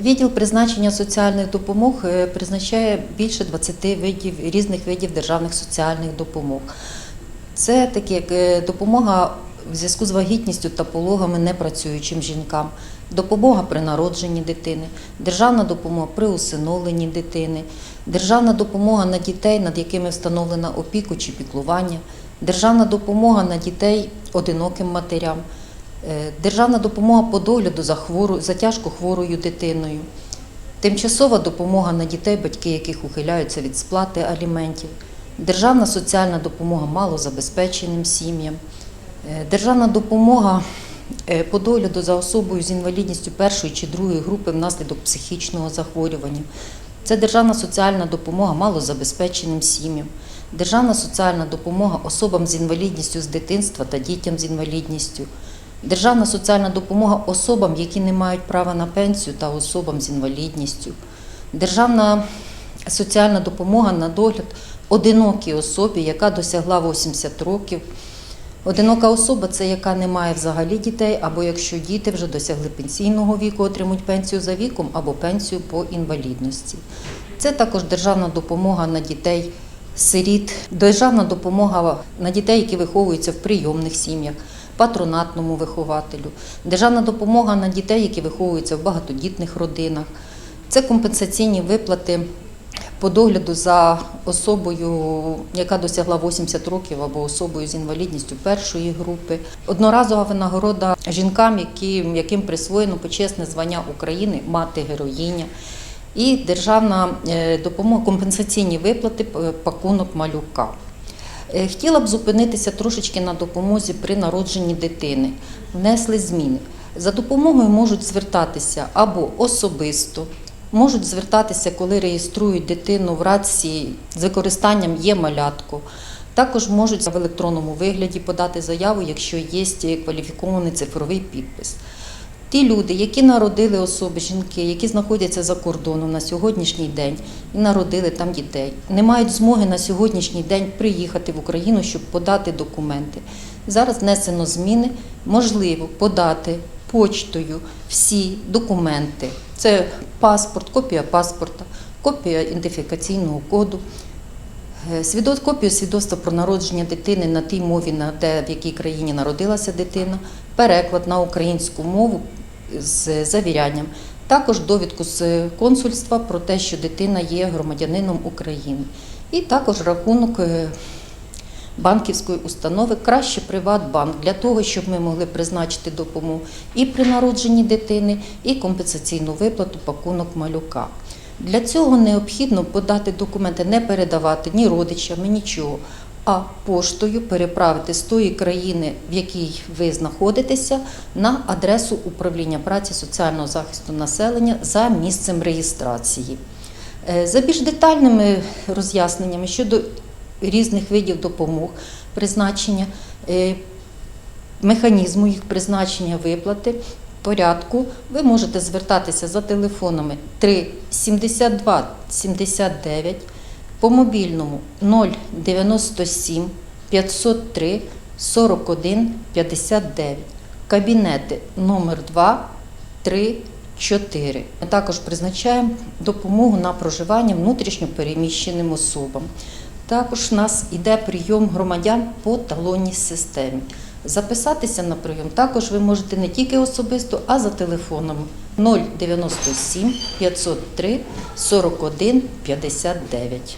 Відділ призначення соціальних допомог е, призначає більше 20 видів різних видів державних соціальних допомог. Це такі як е, допомога в зв'язку з вагітністю та пологами непрацюючим жінкам, допомога при народженні дитини, державна допомога при усиновленні дитини, державна допомога на дітей, над якими встановлена опіку чи піклування, державна допомога на дітей одиноким матерям. Е, Державна допомога по догляду за, хвору, за тяжко хворою дитиною, тимчасова допомога на дітей, батьки яких ухиляються від сплати аліментів, державна соціальна допомога малозабезпеченим сім'ям, е, державна допомога е, по догляду за особою з інвалідністю першої чи другої групи внаслідок психічного захворювання. Це державна соціальна допомога малозабезпеченим сім'ям, державна соціальна допомога особам з інвалідністю з дитинства та дітям з інвалідністю. Державна соціальна допомога особам, які не мають права на пенсію та особам з інвалідністю. Державна соціальна допомога на догляд одинокій особі, яка досягла 80 років. Одинока особа це яка не має взагалі дітей, або якщо діти вже досягли пенсійного віку, отримують пенсію за віком або пенсію по інвалідності. Це також державна допомога на дітей сиріт, державна допомога на дітей, які виховуються в прийомних сім'ях, патронатному вихователю, державна допомога на дітей, які виховуються в багатодітних родинах. Це компенсаційні виплати по догляду за особою, яка досягла 80 років, або особою з інвалідністю першої групи. Одноразова винагорода жінкам, які, яким присвоєно почесне звання України мати героїня. І державна е, допомога, компенсаційні виплати е, пакунок малюка. Е, Хотіла б зупинитися трошечки на допомозі при народженні дитини. Внесли зміни. За допомогою можуть звертатися або особисто, можуть звертатися, коли реєструють дитину в рації з використанням є малятко. Також можуть в електронному вигляді подати заяву, якщо є кваліфікований цифровий підпис. Ті люди, які народили особи, жінки, які знаходяться за кордоном на сьогоднішній день і народили там дітей, не мають змоги на сьогоднішній день приїхати в Україну, щоб подати документи. Зараз внесено зміни, можливо подати почтою всі документи. Це паспорт, копія паспорта, копія ідентифікаційного коду. Е, Свідоц, копію свідоцтва про народження дитини на тій мові, на те, в якій країні народилася дитина, переклад на українську мову з завірянням. Також довідку з консульства про те, що дитина є громадянином України. І також рахунок е, банківської установи, краще Приватбанк, для того, щоб ми могли призначити допомогу і при народженні дитини, і компенсаційну виплату пакунок малюка. Для цього необхідно подати документи, не передавати ні родичам, нічого, а поштою переправити з тої країни, в якій ви знаходитеся, на адресу управління праці соціального захисту населення за місцем реєстрації. Е, За більш детальними роз'ясненнями щодо різних видів допомог, призначення, е, механізму їх призначення виплати, порядку, ви можете звертатися за телефонами 3 72 79, по мобільному 097 503 41 59, кабінети номер 2 3 4. Ми також призначаємо допомогу на проживання внутрішньо переміщеним особам. Також у нас йде прийом громадян по талонній системі. Записатися на прийом також ви можете не тільки особисто, а за телефоном 097 503 41 59.